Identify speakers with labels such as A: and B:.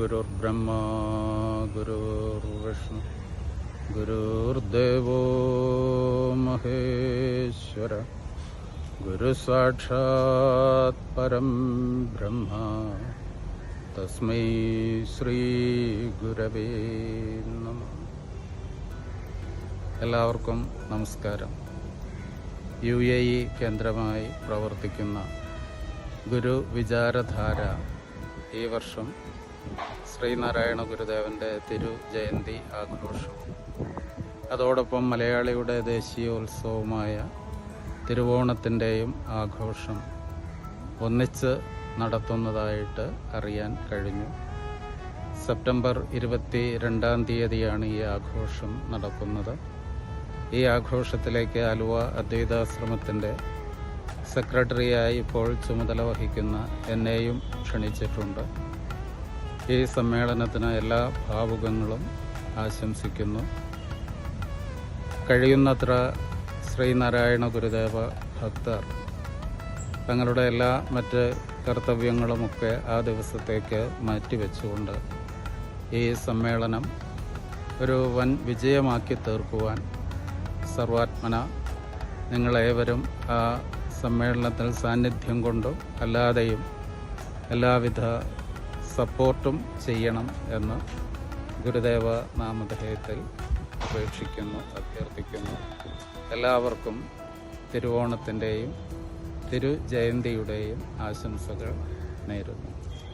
A: ഗുരുർബ്രഹ്മ ഗുരുർവിഷ്ണു ഗുരുദേവോ മഹേശ്വര ഗുരുസാക്ഷാത് പരം ബ്രഹ്മ തസ്മൈ ശ്രീ ഗുരവേ നമ. എല്ലാവർക്കും നമസ്കാരം. യു എ ഇ കേന്ദ്രമായി പ്രവർത്തിക്കുന്ന ഗുരു വിചാരധാര ഈ വർഷം ശ്രീനാരായണ ഗുരുദേവന്റെ തിരുജയന്തി ആഘോഷവും അതോടൊപ്പം മലയാളിയുടെ ദേശീയോത്സവമായ തിരുവോണത്തിന്റെയും ആഘോഷം ഒന്നിച്ച് നടത്തുന്നതായിട്ട് അറിയാൻ കഴിഞ്ഞു. സെപ്റ്റംബർ ഇരുപത്തി രണ്ടാം തീയതിയാണ് ഈ ആഘോഷം നടക്കുന്നത്. ഈ ആഘോഷത്തിലേക്ക് ആലുവ അദ്വൈതാശ്രമത്തിന്റെ സെക്രട്ടറിയായി ഇപ്പോൾ ചുമതല വഹിക്കുന്ന എന്നെയും ക്ഷണിച്ചിട്ടുണ്ട്. ഈ സമ്മേളനത്തിന് എല്ലാ ഭാവുകങ്ങളും ആശംസിക്കുന്നു. കഴിയുന്നത്ര ശ്രീനാരായണ ഗുരുദേവ ഭക്തർ തങ്ങളുടെ എല്ലാ മറ്റ് കർത്തവ്യങ്ങളുമൊക്കെ ആ ദിവസത്തേക്ക് മാറ്റിവെച്ചുകൊണ്ട് ഈ സമ്മേളനം ഒരു വൻ വിജയമാക്കി തീർക്കുവാൻ സർവാത്മന നിങ്ങളേവരും ആ സമ്മേളനത്തിൽ സാന്നിധ്യം കൊണ്ടും അല്ലാതെയും എല്ലാവിധ സപ്പോർട്ടും ചെയ്യണം എന്ന് ഗുരുദേവ നാമധേയത്തിൽ അപേക്ഷിക്കുന്നു അഭ്യർത്ഥിക്കുന്നു. എല്ലാവർക്കും തിരുവോണത്തിന്റെയും തിരുജയന്തിയുടെയും ആശംസകൾ നേരുന്നു.